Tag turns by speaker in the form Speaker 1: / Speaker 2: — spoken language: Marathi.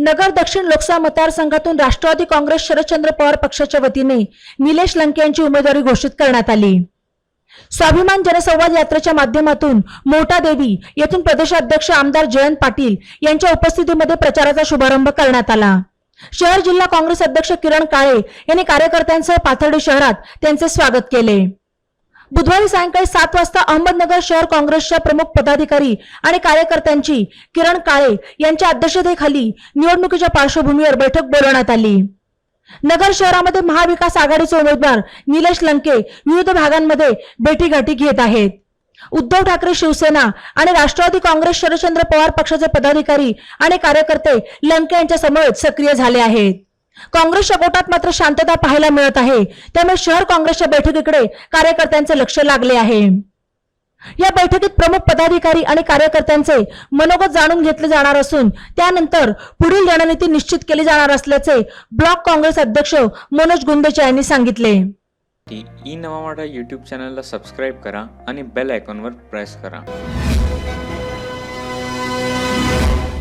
Speaker 1: नगर दक्षिण लोकसभा मतदारसंघातून राष्ट्रवादी काँग्रेस शरदचंद्र पवार पक्षाच्या वतीने निलेश लंके यांची उमेदवारी घोषित करण्यात आली. स्वाभिमान जनसंवाद यात्रेच्या माध्यमातून मोठा देवी येथून प्रदेशाध्यक्ष आमदार जयंत पाटील यांच्या उपस्थितीमध्ये प्रचाराचा शुभारंभ करण्यात आला. शहर जिल्हा काँग्रेस अध्यक्ष किरण काळे यांनी कार्यकर्त्यांसह पाथर्डी शहरात त्यांचे स्वागत केले. बुधवारी सायंकाळी सात वाजता अहमदनगर शहर काँग्रेसच्या प्रमुख पदाधिकारी आणि कार्यकर्त्यांची किरण काळे यांच्या अध्यक्षतेखाली निवडणुकीच्या पार्श्वभूमीवर बैठक बोलवण्यात आली. नगर शहरामध्ये महाविकास आघाडीचे उमेदवार निलेश लंके विविध भागांमध्ये भेटीगाठी घेत आहेत. उद्धव ठाकरे शिवसेना आणि राष्ट्रवादी काँग्रेस शरदचंद्र पवार पक्षाचे पदाधिकारी आणि कार्यकर्ते लंके यांच्या समवेत सक्रिय झाले आहेत. काँग्रेसच्या गोटात मात्र शांतता पाहायला मिळत आहे. त्यामुळे शहर काँग्रेसच्या बैठकीकडे कार्यकर्त्यांचे लक्ष लागले आहे. या बैठकीत प्रमुख पदाधिकारी आणि कार्यकर्त्यांचे मनोगत जाणून घेतले जाणार असून त्यानंतर पुढील रणनीती निश्चित केली जाणार असल्याचे ब्लॉक काँग्रेस अध्यक्ष मनोज गुंदेचा यांनी सांगितले.
Speaker 2: ई नवा युट्यूब यूट्यूब चॅनलला सबस्क्राईब करा आणि बेल आयकॉनवर प्रेस करा.